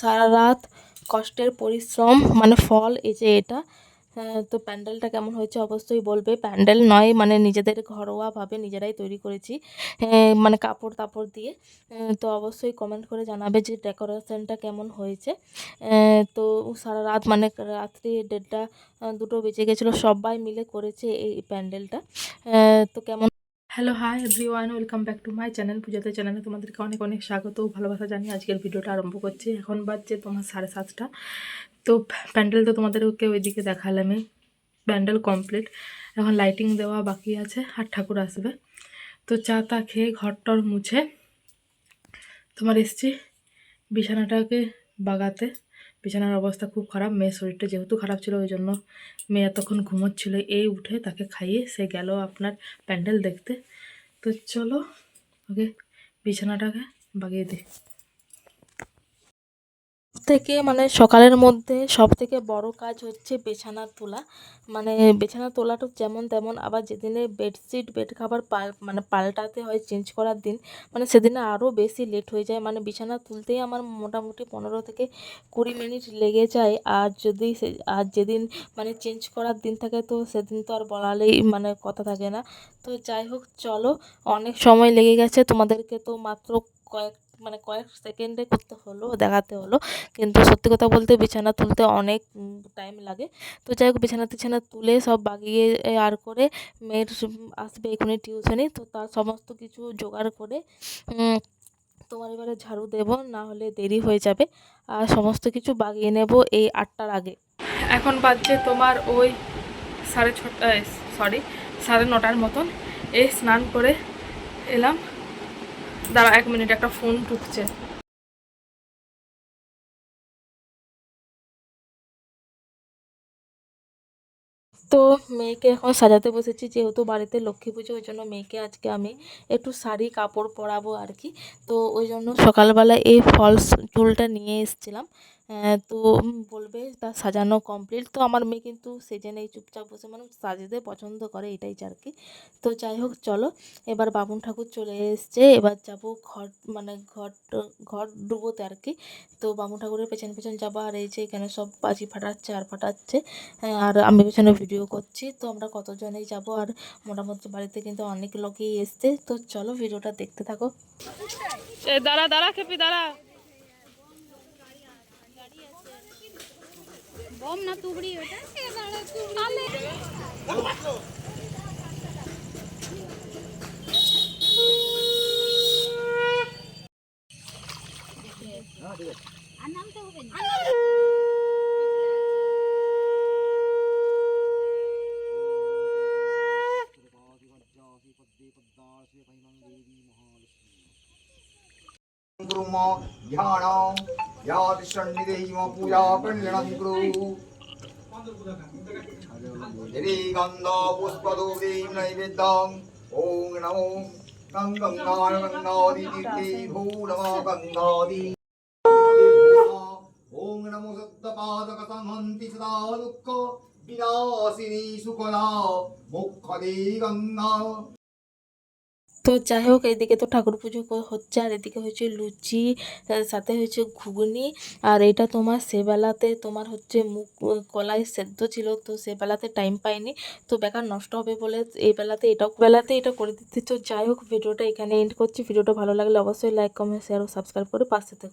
সারা রাত কষ্টের পরিশ্রম মানে ফল এই যে এটা হ্যাঁ, তো প্যান্ডেলটা কেমন হয়েছে অবশ্যই বলবে। প্যান্ডেল নয় মানে নিজেদের ঘরোয়াভাবে নিজেরাই তৈরি করেছি হ্যাঁ, মানে কাপড় তাপড় দিয়ে তো অবশ্যই কমেন্ট করে জানাবে যে ডেকোরেশনটা কেমন হয়েছে। তো সারা রাত মানে রাত্রি দেড়টা দুটো বেজে গেছিল সবাই মিলে করেছে এই প্যান্ডেলটা। তো কেমন hello hi everyone welcome back to my channel পূজাতে চ্যানেলে তোমাদেরকে অনেক অনেক স্বাগত ও ভালোবাসা জানিয়ে আজকের ভিডিওটা আরম্ভ করছি। এখন বাজছে তোমার সাড়ে সাতটা। তো প্যান্ডেল তো তোমাদেরকে ওইদিকে দেখালামই। প্যান্ডেল কমপ্লিট এখন লাইটিং দেওয়া বাকি আছে, আর ঠাকুর আসবে। তো চা তা খেয়ে ঘরটর মুছে তোমার এসছি বিছানাটাকে বাগাতে। বিছানার অবস্থা খুব খারাপ। মেয়ের শরীরটা যেহেতু খারাপ ছিল ওই জন্য মেয়ে এতক্ষণ ঘুমোচ্ছিল। এই উঠে তাকে খাইয়ে সে গেল আপনার প্যান্ডেল দেখতে। তো চলো ওকে বিছানাটাকে বাগিয়ে দিই। থেকে মানে সকালের মধ্যে সব থেকে বড় কাজ হচ্ছে বিছানা তোলা। মানে বিছানা তোলাটা যেমন তেমন আবার যেদিনে বেডশিট বেড খাবার পাল মানে পাল্টাতে হয় চেঞ্জ করার দিন মানে সেদিনে আরও বেশি লেট হয়ে যায়। মানে বিছানা তুলতেই আমার মোটামুটি পনেরো থেকে কুড়ি মিনিট লেগে যায়। আর যদি সে, আর যেদিন মানে চেঞ্জ করার দিন থাকে তো সেদিন তো আর বলালেই মানে কথা থাকে না। তো যাই হোক, চলো, অনেক সময় লেগে গেছে। তোমাদেরকে তো মাত্র কয়েক মানে কয়েক সেকেন্ডে করতে হলো, দেখাতে হলো। কিন্তু সত্যি কথা বলতে বিছানা তুলতে অনেক টাইম লাগে। তো যাই হোক, বিছানা টিছানা তুলে সব বাগিয়ে আর করে মেয়ের আসবে এখানে টিউশনি তো তার সমস্ত কিছু জোগাড় করে তোমার এবারে ঝাড়ু দেবো, না হলে দেরি হয়ে যাবে। আর সমস্ত কিছু বাগিয়ে নেব এই আটটার আগে। এখন বাজছে তোমার ওই সাড়ে ছটা সরি সাড়ে নটার মতন। এই স্নান করে এলাম। দাঁড়া, এক মিনিট, একটা ফোন ঢুকছে। তো মেয়েকে এখন সাজাতে বসেছি, যেহেতু বাড়িতে লক্ষ্মী পুজো, ওই জন্য মেয়েকে আজকে আমি একটু শাড়ি, কাপড় পরাবো আর কি। তো ওই জন্য সকালবেলা এই ফলস চুলটা নিয়ে এসেছিলাম। তো বলবে তার সাজানো কমপ্লিট তো আমার মেয়ে কিন্তু সেজে নেই চুপচাপ বসে মানে সাজতে পছন্দ করে এটাই আর কি। তো যাই হোক চলো। এবার বামুন ঠাকুর চলে এসছে এবার যাব ঘর মানে ঘর ঘর ডুবোতে আর কি। তো বামুন ঠাকুরের পেছন পেছন যাব আর এই যে এখানে সব বাজি ফাটাচ্ছে আর ফাটাচ্ছে। হ্যাঁ, আর আমি পেছনে ভিডিও করছি। তো আমরা কতজনেই যাব আর মোটামুটি বাড়িতে কিন্তু অনেক লোকই এসছে। তো চলো ভিডিওটা দেখতে থাকো। দাঁড়া দাঁড়া খেপি দাঁড়া। বম না তুবড়ি ওটা আর নামতে হবে না कुर्म ध्यानं यादिषण्डिदैव पूजा कल्याणं कुरु गन्ध पुष्पदूतीं नैवेद्यम् ॐ नमो गं गङ्गाय गङ्गादितीर्थे भो नमः गङ्गादि ॐ नमो सप्तपादकसंहन्ति सदा दुःख विनाशिनी सुखदा मोक्षदे गङ्गा তো যাই হোক, এদিকে তো ঠাকুর পুজো হচ্ছে, আর এদিকে হচ্ছে লুচি সাথে হচ্ছে ঘুগনি, আর এটা তোমার সেবেলাতে তোমার হচ্ছে মুখ কলাই সেদ্ধ ছিল, তো সেবেলাতে টাইম পাইনি। তো বেকার নষ্ট হবে বলে এই বেলাতে এটাও বেলাতে এটা করে দিতে। তো যাই হোক, ভিডিওটা এখানে এন্ড করছি। ভিডিওটা ভালো লাগলে অবশ্যই লাইক কমেন্ট শেয়ার ও সাবস্ক্রাইব করে পাশে থেকো।